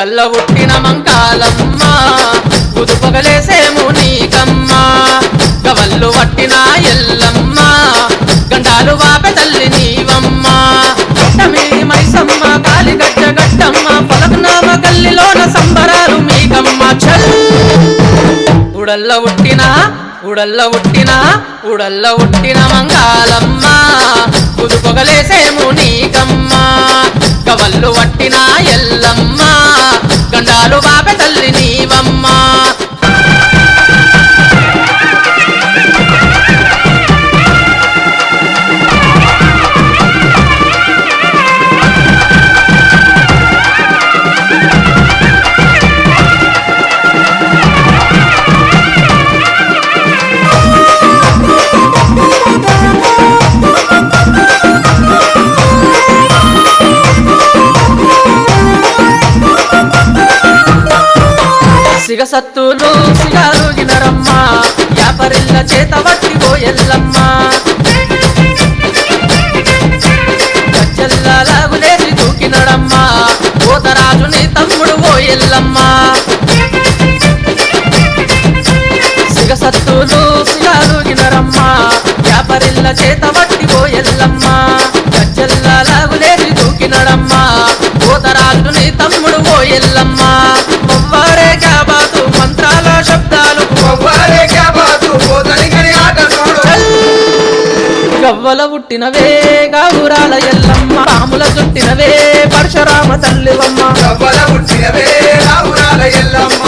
ఉడల్ల ఉట్టిన మంకాలమ్మ. ఉదుపగలేసేము నీకమ్మ గవల్లు వట్టిన ఎల్లమ్మ. గండాలు వాపె తల్లి నీవమ్మ. గట్టమీది మైసమ్మ కాలి గజ్జ గట్టమ్మ పలకనామ గల్లిలోన సంబరాలు మీకమ్మ. చల్. ఉడల్ల ఉట్టిన ఉడల్ల ఉట్టిన ఉడల్ల ఉట్టిన మంగాలమ్మ. ఉదుపొగలేసేము నీకమ్మ కవల్లు వట్టి గండాలు సిగసత్తులు సిగారుగినరమ్మ యాపరిల్ల చేత వట్టి పోయల్లమ్మ. గజ్జల్లాగులేసి దూకినడమ్మ కోతరాజుని తమ్ముడు పోయల్లమ్మ. సిగసత్తులు సిగారుగినరమ్మ యాపరిల్ల చేత వట్టి పోయల్లమ్మ. గజ్జల్లాగులేసి దూకినడమ్మ కోతరాజుని తమ్ముడు పోయల్లమ్మ. మొవ్వారే క్యాబాతు అవ్వల పుట్టినవే గావురాల ఎల్లమ్మ. పాముల చుట్టినవే పరశురామ తల్లివమ్మ. అవ్వల పుట్టినవే గావురాల ఎల్లమ్మ.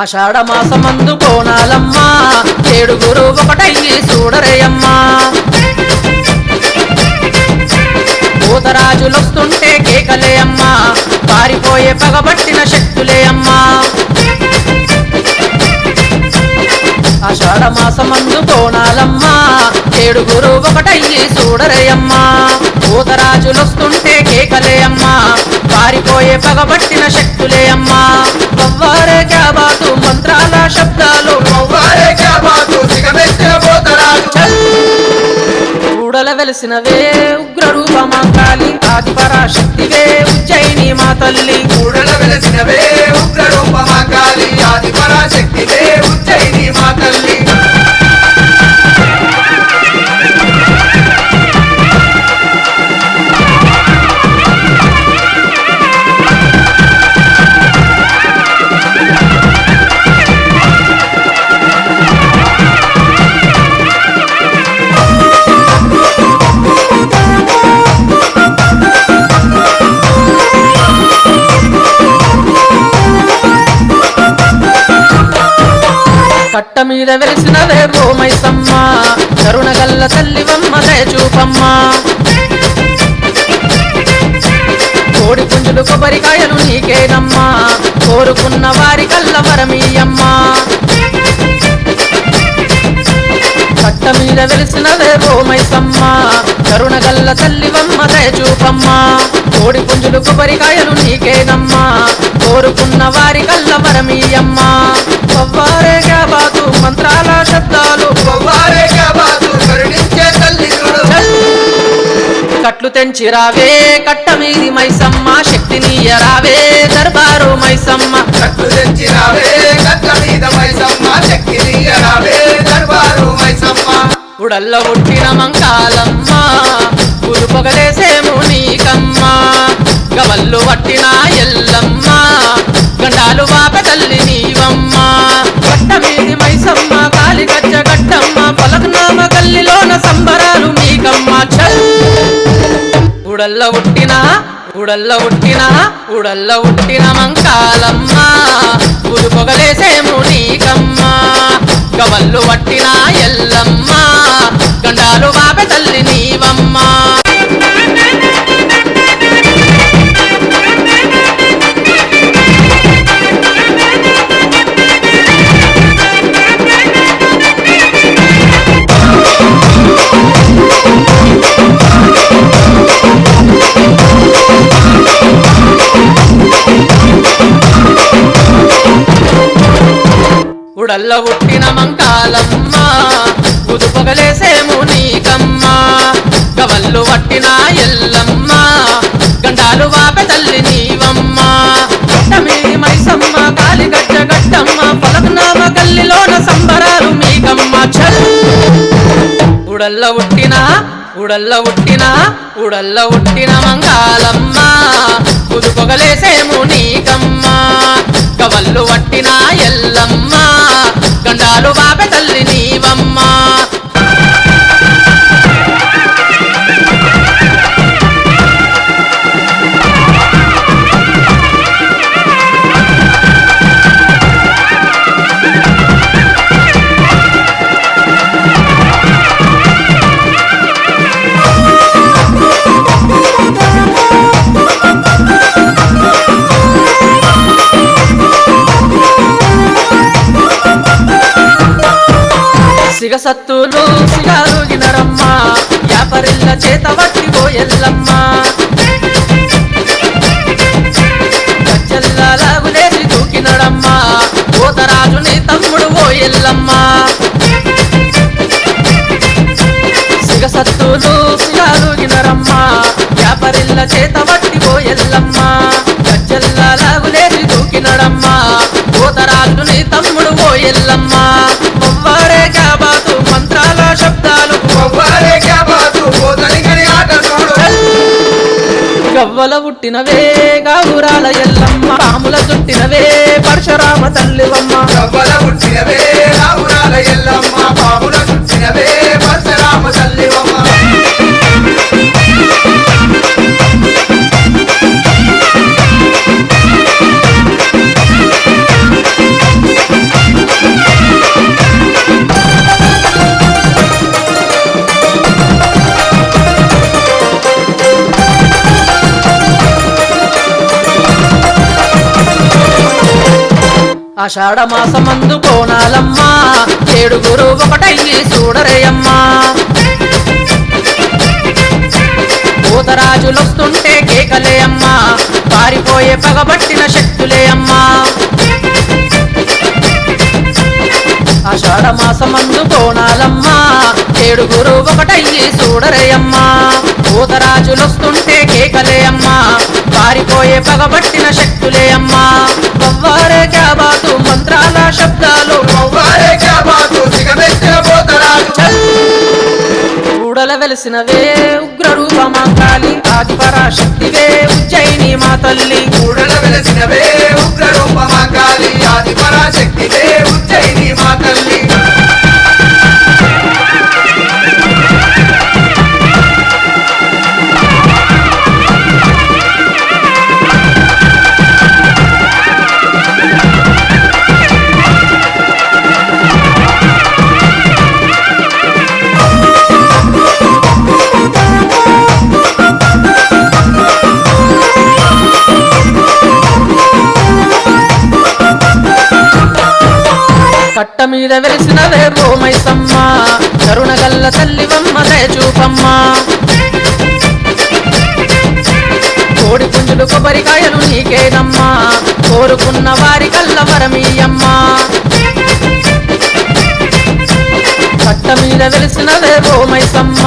ఆషాఢ కోణాలమ్మా ఏడుగురు ఒకటయ్యి చూడరేయమ్మా. భూతరాజులొస్తుంటే కేకలే అమ్మా పారిపోయే పగబట్టిన శక్తులే అమ్మా ఆషాఢమాసమందు కోణాలమ్మా ఏడుగురు ఒకటయ్యి చూడరేయమ్మా. భూతరాజులొస్తుంటే కేకలే అమ్మా పారిపోయే పగబట్టిన శక్తులే అమ్మా బొవ్వారే క్యాబాతు మంత్రాల శబ్దాలు. కొవ్వారే క్యాబాతు సిగమెత్తిన పోతరాజు కూడల వెలిసినవే ఉగ్ర రూపమాకాలి ఆది పరాశక్తివే ఉజ్జయిని మా తల్లి. కూడల వెలసినవే ఉగ్ర రూపమా కాళి ఆది పరాశక్తివే ఉజ్జయిని మా తల్లి. కట్ట మీద వెలిసినవే భూమైసమ్మ కరుణగల్ల తల్లివమ్మ చూపమ్మ. కోడి పుంజులు కొబ్బరికాయలు నీకేనమ్మా. కోరుకున్న వారి కల్ల వరమీయమ్మా. పట్ట మీద వెలిసినవే భూమైసమ్మ కరుణగల్ల తల్లివమ్మ చూపమ్మ. కోడి పుంజులు కొబ్బరికాయలు నీకేనమ్మా. కోరుకున్న వారి కల్ల వరమీ కట్లు తెంచి రావే కట్ట మీది మైసమ్మ శక్తిని రావే దర్బారు మైసమ్మ. కట్ట మీద మైసమ్మ శక్తి రావే దర్బారు మైసమ్మ. ఉడల్ల పుట్టిన మంకాలమ్మ పురుపగలేసేము నీకమ్మ. గవల్లు పట్టిన ఎల్లమ్మ గండాలు వాప తల్లి నీవమ్మ. కట్ట మీది మైసమ్మ కాలి గజ్జ ఉడల్ల ఉట్టిన ఉడల్ల ఉట్టిన ఉడల్ల ఉట్టిన మంకాలమ్మ. పొగలేసే నీకమ్మ. గవల్లు పట్టిన ఉడల్ల పుట్టిన మంకాలమ్మ. ఉదుపగలేసేము నీకమ్మ. గవల్లు పట్టిన ఎల్లమ్మ. గండాలు వాపె తల్లి నీవమ్మ. గట్టమి మైసమ్మ కాలి గడ్డ గట్టమ్మ పలకనామ గల్లిలోన సంబరాలు మీకమ్మ. చల్. ఉడల్ల ఉట్టిన ఉడల్ల ఉట్టిన ఉడల్ల ఉట్టిన మంగాలమ్మ. కుదుపొగలేసేము నీకమ్మ. కవల్లు వట్టిన ఎల్లమ్మ. గండాలు బాపె తల్లి నీవమ్మా. సిగసత్తులు సిగారుగినరమ్మ. యాపరిల్ల చేత వట్టి పోయెల్లమ్మ. గజ్జల్లాగులేసి దూకినడమ్మ. పోతరాజుని తమ్ముడు పోయెల్లమ్మ. సిగసత్తులు సిగారుగినరమ్మ. యాపరిల్ల చేత వట్టి పోయెల్లమ్మ. గజ్జల్లాగులేసి దూకినడమ్మ. కోతరాజుని తమ్ముడు పోయెల్లమ్మ. గవ్వల పుట్టినవే గావురాల ఎల్లమ్మ. పాముల చుట్టినవే పరశురామ తల్లివమ్మ. గవ్వల పుట్టినవే రావురాల ఎల్లమ్మ. పాముల చుట్టినవే పరశురామ తల్లివమ్మ. ఆషాఢ మాసమందు ఏడుగురు ఒకటయ్యి చూడరేయమ్మా. భూతరాజులొస్తుంటే కేకలే అమ్మా పారిపోయే పగబట్టిన శక్తులే అమ్మా ఆషాఢ మాసమందు ఏడుగురు ఒకటయ్యి చూడరేయమ్మా. భూతరాజులొస్తుంటే కేకలే అమ్మా పారిపోయే పగబట్టిన శక్తులే అమ్మా బొవ్వారే క్యాబా వెలిసినవే ఉగ్ర రూపమాకాలి ఆది పరాశక్తివే ఉజ్జయిని మా తల్లి. కూడల వెలసినవే ఉగ్ర రూపమా కాళీ ఆది పరాశక్తివే ఉజ్జయిని మా తల్లి. కట్ట మీద వెలిసినవే భూమైసమ్మ కరుణగల్ల తల్లివమ్మ దయచూపమ్మ కోడి పుంజులు కొబ్బరికాయలు నీకేనమ్మా. కోరుకున్న వారి కల్ల వరమీయమ్మా. కట్ట మీద వెలిసినవే భూమైసమ్మ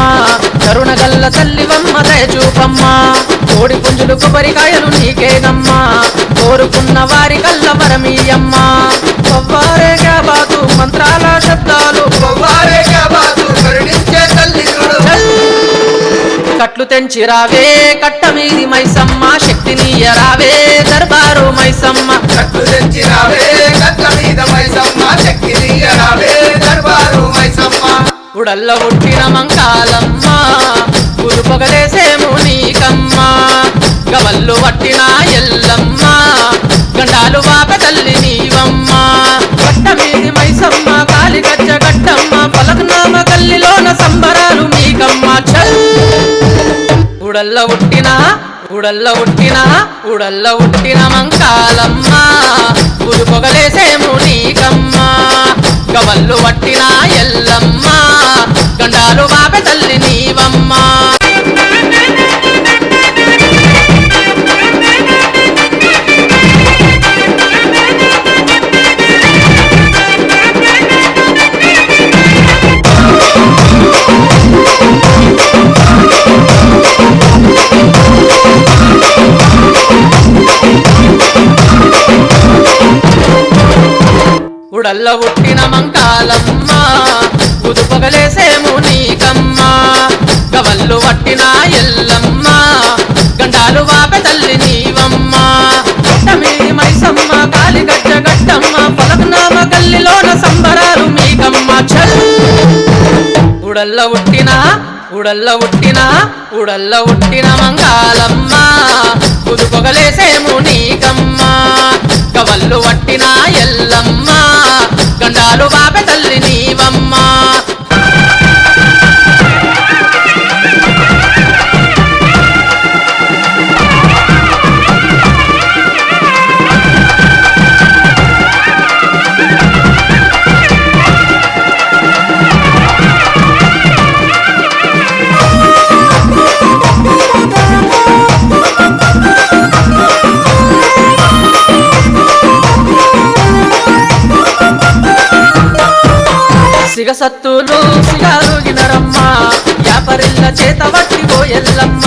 కరుణగల్ల తల్లివమ్మ దయచూపమ్మ కోడి పుంజులు కొబ్బరికాయలు నీకేనమ్మా. కోరుకున్న వారి కల్ల వరమీయమ్మా కొవ్వారే బాతు మంత్రాల శబ్దాలు. కొవ్వారే క్యాబాతు కరుణించే తల్లి చూడు కట్లు తెంచి రావే కట్ట మీది మైసమ్మ శక్తిని రావే దర్బారు మైసమ్మ. కట్లు తెచ్చి రావే కట్ల మీద మైసమ్మ. శక్తి రావే దర్బారు మైసమ్మ. ఉడల్ల పుట్టిన మంకాలమ్మ. పులుపొగలేసేము నీకమ్మ. గవల్లు పట్టిన ఎల్లమ్మ. గండాలు వాప తల్లి నీవమ్మ. కట్ట మీది మైసమ్మ కాలి గజ్జ గట్టమ్మ పలకనామ తల్లిలోన సంబరాలు నీకమ్మ. చల్. ఉడల్ల ఉట్టిన ఉడల్ల ఉట్టిన ఉడల్ల ఉట్టిన మంకాలమ్మ. పులుపొగలేసేము నీకమ్మ. గవల్లు పట్టిన ఎల్లమ్మ. గండాలు బాపె తల్లి నీ ఉడల్ల పుట్టిన మంకాలమ్మ ఉదుపగలేసేము నీకమ్మ గవల్లు పట్టిన ఎల్లమ్మ గండాలు వాపె తల్లి నీవమ్మ. గట్టమి మైసమ్మ కాలి గజ్జ గట్టమ్మ పలకనామ గల్లిలోన సంబరాలు మీకమ్మ. చల్! ఉడల్ల ఉట్టిన ఉడల్ల ఉట్టిన ఉడల్ల ఉట్టిన మంగాలమ్మ కుదుకొగలేసేము నీకమ్మ కవల్లు వట్టిన ఎల్లమ్మ. గండాలు సిగసత్తులు సిగారుగినరమ్మ యాపరిల్ల చేత వట్టి పోయెల్లమ్మ.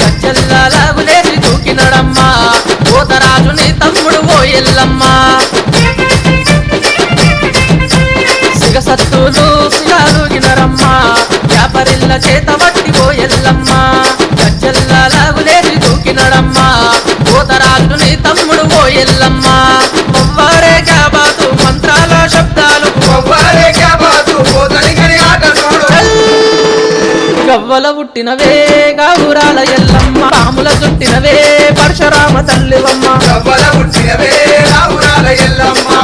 గజ్జల్లాగులేసి దూకినడమ్మ పోతరాజుని తమ్ముడు పోయెల్లమ్మ. సిగసత్తులు సిగారుగినరమ్మ యాపరిల్ల చేత వట్టి పోయెల్లమ్మ. గజ్జల్లాగులేసి దూకినడమ్మ పోతరాజుని తమ్ముడు పోయెల్లమ్మ మొవ్వారే గాబాతు మంత్రాల శబ్దాలు. ఆట చూడు గవ్వల పుట్టినవే గావురాల ఎల్లమ్మ. పాముల చుట్టినవే పరశురామ తల్లివమ్మ. కవ్వల పుట్టినవే రావురాల ఎల్లమ్మ.